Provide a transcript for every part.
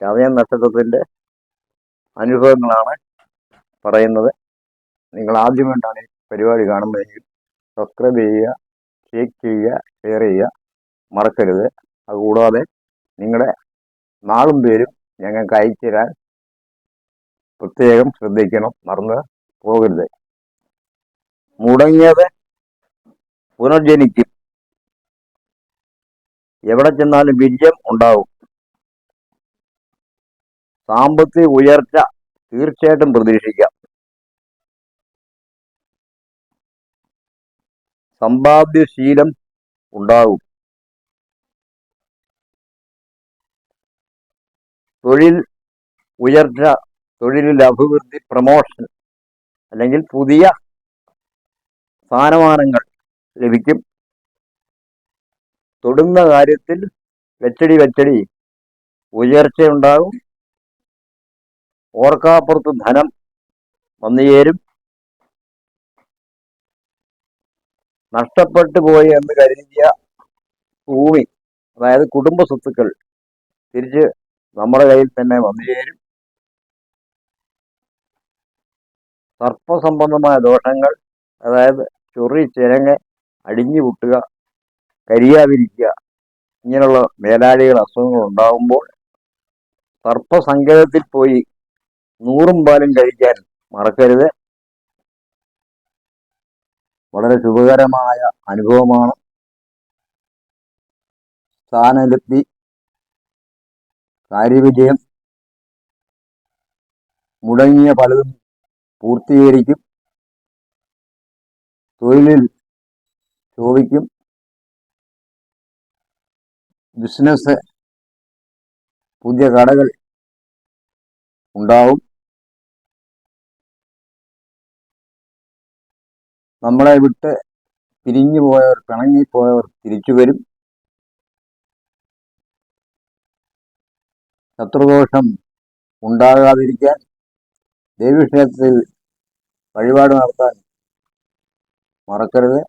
ചതയം നക്ഷത്രത്തിന്റെ അനുഭവങ്ങളാണ് പറയുന്നത്. നിങ്ങൾ ആദ്യം ആദ്യമായിട്ടാണ് ഈ പരിപാടി കാണുന്നതെങ്കിൽ സബ്സ്ക്രൈബ് ചെയ്യുക ലൈക്ക് ചെയ്യുക ഷെയർ ചെയ്യുക. മറക്കരുത്. അതുകൂടാതെ നിങ്ങളുടെ നാളും പേരും ഞങ്ങൾക്ക് അയച്ചു തരാൻ പ്രത്യേകം ശ്രദ്ധിക്കണം. മറന്ന് പോകരുത്. മുടങ്ങിയത് പുനർജനിക്കും. എവിടെ ചെന്നാലും വിജയം ഉണ്ടാവും. സാമ്പത്തിക ഉയർച്ച തീർച്ചയായിട്ടും പ്രതീക്ഷിക്കാം. സമ്പാദ്യശീലം ഉണ്ടാകും. തൊഴിൽ ഉയർച്ച തൊഴിലിൽ അഭിവൃദ്ധി പ്രമോഷൻ അല്ലെങ്കിൽ പുതിയ സ്ഥാനമാനങ്ങൾ ലഭിക്കും. തൊടുന്ന കാര്യത്തിൽ വെച്ചടി വെച്ചടി ഉയർച്ചയുണ്ടാകും. ഓർക്കാപ്പുറത്ത് ധനം വന്നുചേരും. നഷ്ടപ്പെട്ടു പോയി എന്ന് കരുതിയ ഭൂമി അതായത് കുടുംബ സ്വത്തുക്കൾ തിരിച്ച് നമ്മുടെ കയ്യിൽ തന്നെ വന്നു ചേരും സർപ്പസംബന്ധമായ ദോഷങ്ങൾ അതായത് ചൊറി ചിരങ്ങ് അടിഞ്ഞു പൊട്ടുക കരിയാതിരിക്കുക ഇങ്ങനെയുള്ള മേലാളികൾ അസുഖങ്ങൾ ഉണ്ടാകുമ്പോൾ സർപ്പസങ്കേതത്തിൽ പോയി നൂറും പാലും കഴിക്കാൻ മറക്കരുത്. വളരെ ശുഭകരമായ അനുഭവമാണ്. സ്ഥാനലബ്ധി കാര്യവിജയം മുടങ്ങിയ പലതും പൂർത്തീകരിക്കും. തൊഴിലിൽ ശോഭിക്കും. ബിസിനസ് പുതിയ കടകൾ ഉണ്ടാവും. നമ്മളെ വിട്ട് പിരിഞ്ഞു പോയവർ പിണങ്ങിപ്പോയവർ തിരിച്ചു വരും. ശത്രുദോഷം ഉണ്ടാകാതിരിക്കാൻ ദേവീക്ഷേത്രത്തിൽ വഴിപാട് നടത്താൻ മറക്കരുത്.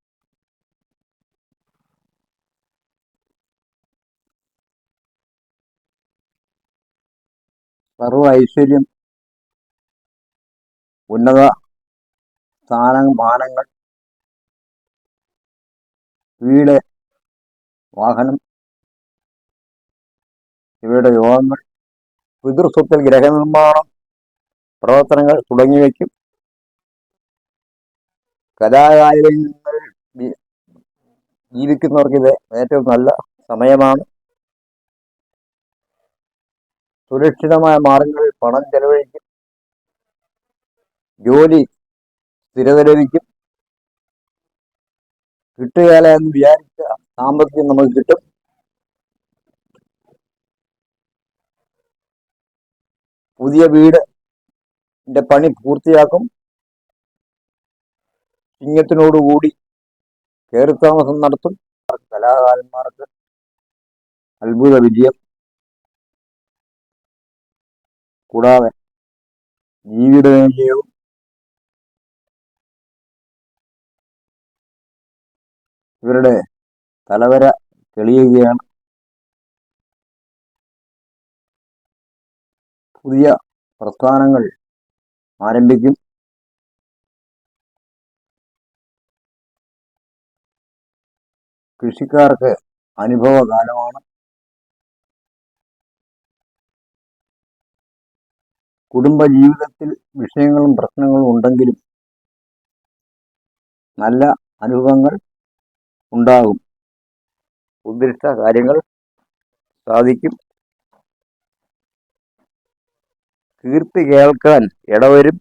സർവ ഐശ്വര്യം ഉന്നത സ്ഥാനമാനങ്ങൾ വീട് വാഹനം ഇവയുടെ യോഗങ്ങൾ പിതൃസ്വത്തിൽ ഗ്രഹനിർമ്മാണം പ്രവർത്തനങ്ങൾ തുടങ്ങിവയ്ക്കും. കലാകായികങ്ങളിൽ ജീവിക്കുന്നവർക്കിത് ഏറ്റവും നല്ല സമയമാണ്. സുരക്ഷിതമായ മാർഗങ്ങളിൽ പണം ചെലവഴിക്കും. ജോലി സ്ഥിരത ലഭിക്കും. കിട്ടുകയില്ല എന്ന് വിചാരിച്ച സാമ്പത്തികം നമുക്ക് കിട്ടും. പുതിയ വീട് ന്റെ പണി പൂർത്തിയാക്കും. ചിങ്ങത്തിനോടുകൂടി താമസം നടത്തും. കലാകാരന്മാർക്ക് അത്ഭുത വിജയം. കൂടാതെ ജീവിത വിജയവും ഇവരുടെ തലവര തെളിയുകയാണ്. പുതിയ പ്രസ്ഥാനങ്ങൾ ആരംഭിക്കും. കൃഷിക്കാർക്ക് അനുഭവകാലമാണ്. കുടുംബജീവിതത്തിൽ വിഷയങ്ങളും പ്രശ്നങ്ങളും ഉണ്ടെങ്കിലും നല്ല അനുഭവങ്ങൾ ഉണ്ടാകും. ഉദ്ദിഷ്ട കാര്യങ്ങൾ സാധിക്കും. കീർത്തി കേൾക്കാൻ ഇടവരും.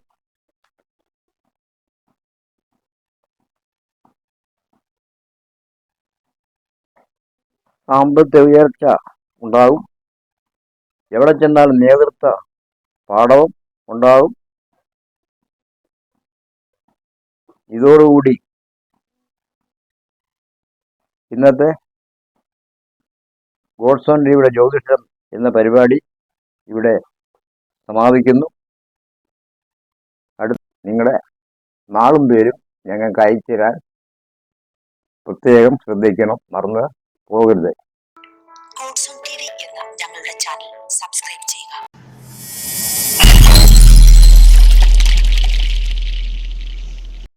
സാമ്പത്തിക ഉയർച്ച ഉണ്ടാകും. എവിടെ ചെന്നാലും നേതൃത്വ പാഠവും ഉണ്ടാകും. ഇതോടുകൂടി ഇന്നത്തെ ഗോഡ്സോൺ ലിയുടെ ജ്യോതിഷം എന്ന പരിപാടി ഇവിടെ സമാപിക്കുന്നു. അടുത്ത നിങ്ങളുടെ നാളും പേരും ഞങ്ങൾക്ക് അയച്ചു തരാൻ പ്രത്യേകം ശ്രദ്ധിക്കണം. മറന്ന് പോകരുത്. സബ്സ്ക്രൈബ് ചെയ്യുക.